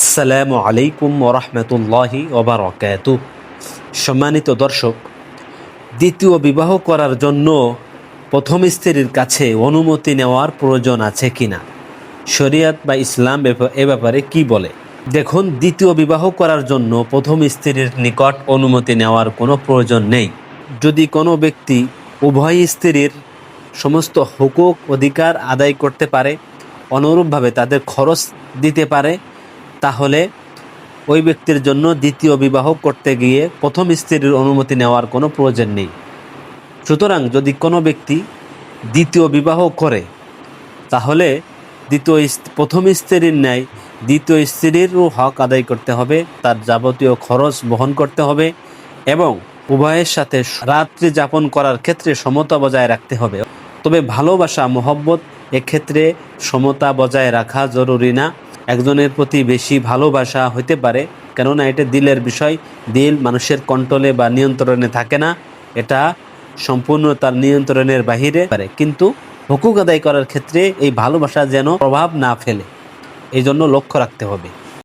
আসসালামু আলাইকুম ওরহমতুল্লাহি ওবরাকাত সম্মানিত দর্শক, দ্বিতীয় বিবাহ করার জন্য প্রথম স্ত্রীর কাছে অনুমতি নেওয়ার প্রয়োজন আছে কিনা? শরিয়াত বা ইসলাম এ ব্যাপারে কি বলে? দেখুন, দ্বিতীয় বিবাহ করার জন্য প্রথম স্ত্রীর নিকট অনুমতি নেওয়ার কোনো প্রয়োজন নেই। যদি কোনো ব্যক্তি উভয় স্ত্রীর সমস্ত হুকুক, অধিকার আদায় করতে পারে, অনুরূপভাবে তাদের খরচ দিতে পারে তাহলে ওই ব্যক্তির জন্য দ্বিতীয় বিবাহ করতে গিয়ে প্রথম স্ত্রীর অনুমতি নেওয়ার কোনো প্রয়োজন নেই। সুতরাং যদি কোনো ব্যক্তি দ্বিতীয় বিবাহ করে, তাহলে দ্বিতীয় প্রথম স্ত্রীর ন্যায় দ্বিতীয় স্ত্রীরও হক আদায় করতে হবে, তার যাবতীয় খরচ বহন করতে হবে এবং উভয়ের সাথে রাত্রি যাপন করার ক্ষেত্রে সমতা বজায় রাখতে হবে। তবে ভালোবাসা, মহব্বত এক্ষেত্রে সমতা বজায় রাখা জরুরি না। একজনের প্রতি বেশি ভালোবাসা হতে পারে, কেননা এটা দিলের বিষয়। দিল মানুষের কন্ট্রোলে বা নিয়ন্ত্রণে থাকে না, এটা সম্পূর্ণ তার নিয়ন্ত্রণের বাহিরে পারে। কিন্তু হুকুক আদায় করার ক্ষেত্রে এই ভালোবাসা যেন প্রভাব না ফেলে এই জন্য লক্ষ্য রাখতে হবে।